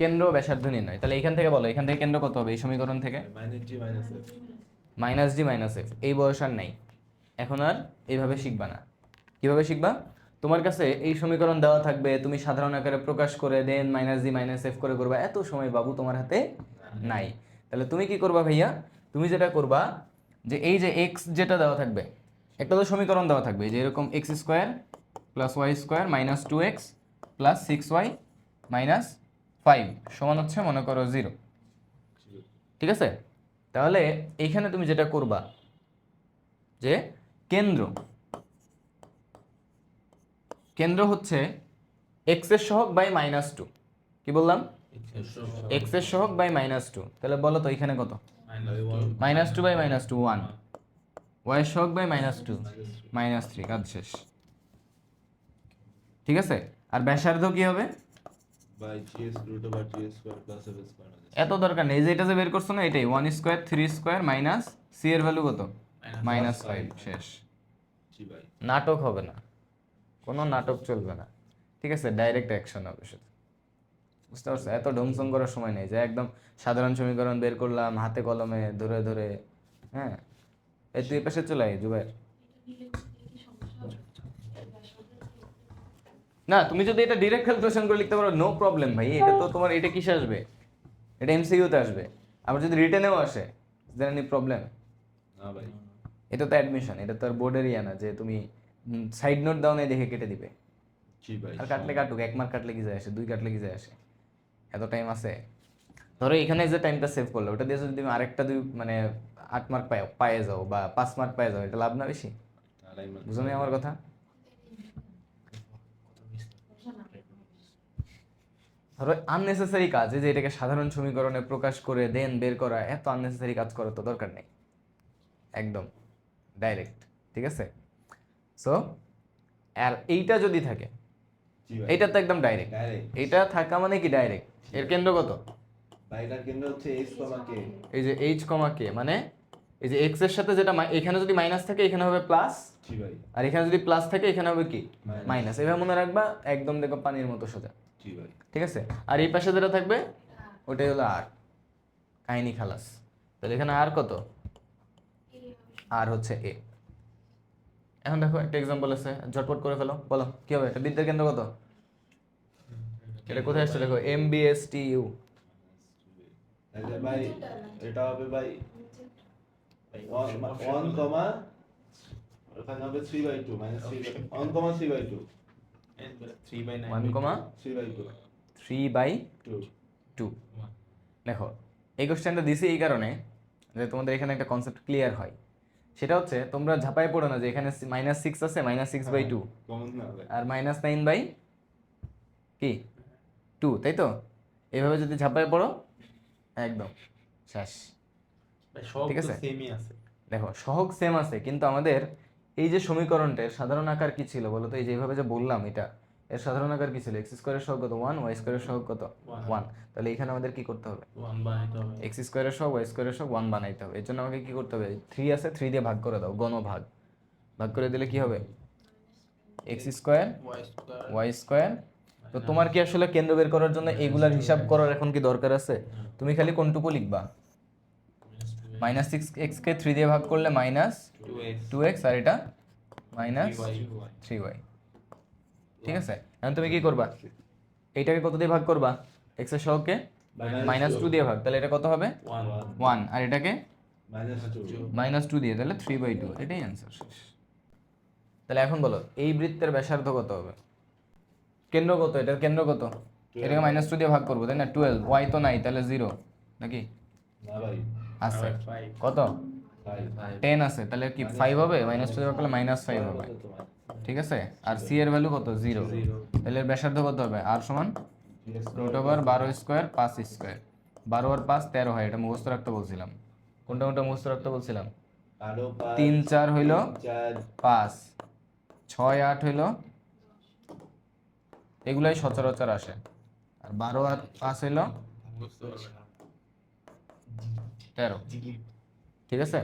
কেন্দ্র ব্যাসার্ধ নির্ণয়। তাহলে এখান থেকে বলো এখান থেকে কেন্দ্র কত হবে? এই সমীকরণ থেকে? Minus D minus F. এই বয়স আর নাই। এখন আর এইভাবে শিখবা না। কীভাবে শিখবা? তোমার কাছে এই সমীকরণ দেওয়া থাকবে তুমি সাধারণ আকারে প্রকাশ করে দেন মাইনাস ডি মাইনাস এফ করে করবা। এত সময় বাবু তোমার হাতে নাই। তাহলে তুমি কি করবা ভাইয়া? তুমি যেটা করবা যে এই যে এক্স যেটা দেওয়া থাকবে একটা তো সমীকরণ দেওয়া থাকবে যে এরকম X square plus Y square minus two X plus six Y minus five সমান হচ্ছে মনে করো জিরো। ঠিক আছে? তাহলে এইখানে তুমি যেটা করবা, যে কেন্দ্র কেন্দ্র হচ্ছে এক্সের সহগ বাই মাইনাস টু। কি বললাম? এক্সের সহগ বাই মাইনাস টু। তাহলে বলো তো এখানে কত? Minus two by minus two, one. Y সহগ by minus two, minus three, কাজ শেষ। ঠিক আছে? আর ব্যাসার্ধ কি হবে? এত দরকার নেই যে এটা যে বের করছ না এটাই। One square three square minus C এর ভ্যালু কত? মাইনাস ফাইভ শেষ। নাটক হবে না। কোনো নাটক চলবে না। ঠিক আছে ডাইরেক্ট অ্যাকশন হবে শুধু। বুঝতে পারছ? এত ঢংসং করার সময় নেই যে একদম সাধারণ সমীকরণ বের করলাম হাতে কলমে ধরে ধরে হ্যাঁ? এই তুই এ পাশে চলে আয় জুবাইর। না তুমি যদি এটা ডিরেক্ট ক্যালকুলেশন করে লিখতে পারো নো প্রবলেম ভাই এটা তো তোমার এটা কিসে আসবে? এটা এমসিইউতে আসবে। আবার যদি রিটেনেও আসে দেন এনি প্রবলেম না ভাই। এটা তো অ্যাডমিশন এটা তো আর বোর্ডের ইয়া না যে তুমি সাইড নোট দাও না দেখে কেটে দিবে। জি ভাই আর কাটলে কাটুক এক মার্ক কাটলে কি যায় আসে দুই কাটলে কি যায় আসে? এত টাইম আছে। ধরো এখানে যে টাইমটা সেভ করল ওটা দিয়ে যদি তুমি আরেকটা দুই মানে আট মার্ক পায় পায়ে যাও বা পাঁচ মার্ক পায়ে যাও এটা লাভ না বেশি? বুঝো আমার কথা? ধরো আননেসেসারি কাজ এই যে এটাকে সাধারণ সমীকরণে প্রকাশ করে দেন বের করা এত আননেসেসারি কাজ করার তো দরকার নেই। একদম ডাইরেক্ট ঠিক আছে? সো আর এইটা যদি থাকে এইটা তো একদম ডাইরেক্ট এটা থাকা মানে কি ডাইরেক্ট এর কেন্দ্র কত? কেন্দ্র হচ্ছে এইচ কমা কে এই যে এইচ কমা কে মানে এই যে এক্সের সাথে যেটা এখানে যদি মাইনাস থাকে এখানে হবে প্লাস জি ভাই। আর এখানে যদি প্লাস থাকে এখানে হবে কি? মাইনাস এভাবে মনে রাখবা একদম দেখো পানির মতো সোজা। জি ভাই। ঠিক আছে? আর এই পাশে যেটা থাকবে ওটাই হলো আর কাহিনী খালাস। তাহলে এখানে আর কত? আর হচ্ছে এ এখন দেখো একটা এক্সাম্পল আছে। ঝটপট করে ফেলো। বলো কি হবে? এটা বিদ্যার কেন্দ্র কত? এটা কোথায় আসছে? দেখো M B S T U এটা হবে ভাই ওয়ান কমা ওখানে হবে three by two minus three one comma three by two three by one comma three by two three by two two দেখো এই কোশ্চেনটা দিছি এই কারণে যে তোমাদের এখানে একটা কনসেপ্ট ক্লিয়ার হয়। সেটা হচ্ছে তোমরা ঝাপাই পড়ো না যে এখানে মাইনাস সিক্স আছে minus six by two common না ভাই আর মাইনাস নাইন বাই কি? টু তাই তো? এইভাবে যদি ঝাপাই পড়ো একদম শেষ। ঠিক আছে? দেখো সহগ সেম আছে কিন্তু আমাদের এই যে সমীকরণটার সাধারণ আকার কি ছিল বলো তো? এই যেভাবে যে বললাম এটা এর সাধারণ আকার কি ছিল? এক্স স্কোয়ারের সহগ কত? ওয়ান ওয়াই স্কোয়ারের সহগ কত? ওয়ান তাহলে এখানে আমাদের কি করতে হবে? এক্স স্কোয়ারের সহ ওয়াই স্কোয়ারের সহ ওয়ান বানাইতে হবে। এর জন্য আমাকে কি করতে হবে? থ্রি আছে থ্রি দিয়ে ভাগ করে দাও গণ ভাগ ভাগ করে দিলে কি হবে? X square Y square Y square তো তোমার কি আসলে কেন্দ্র বের করার জন্য এগুলার হিসাব করার এখন কি দরকার আছে? তুমি খালি কোনটুকু লিখবা। মাইনাস সিক্স এক্সকে থ্রি দিয়ে ভাগ করলে মাইনাস টু এক্স আর এটা মাইনাস থ্রি ওয়াই ঠিক আছে? এখন তুমি কি করবা? এইটাকে কত দিয়ে ভাগ করবা? এক্সের সহগকে মাইনাস টু দিয়ে ভাগ। তাহলে এটা কত হবে? ওয়ান আর এটাকে মাইনাস টু দিয়ে। তাহলে থ্রি বাই টু এটাই অ্যান্সার তাহলে এখন বলো এই বৃত্তের ব্যাসার্ধ কত হবে? কেন্দ্র কত? এটার কেন্দ্র কত? এটাকে মাইনাস টু দিয়ে ভাগ করব তাই না? টুয়েলভ ওয়াই তো নাই তাহলে জিরো নাকি? না ভাই। আছে। কত? টেন আছে তাহলে কি ফাইভ হবে? মাইনাস টু করলে মাইনাস ফাইভ হবে। ঠিক আছে? আর সি এর ভ্যালু কত? জিরো তাহলে ব্যাসার্ধ কত হবে? আর সমান রুট ওভার বারো স্কোয়ার পাঁচ স্কোয়ার বারো আর পাঁচ তেরো হয় এটা মুখস্থ রাখতে বলছিলাম। কোনটা কোনটা মুখস্থ রাখতে বলছিলাম? তিন চার হইল পাঁচ। ছয় আট হইল এগুলাই সচরাচর আসে। আর বারো আর পাঁচ হইল তেরো। ঠিক আছে?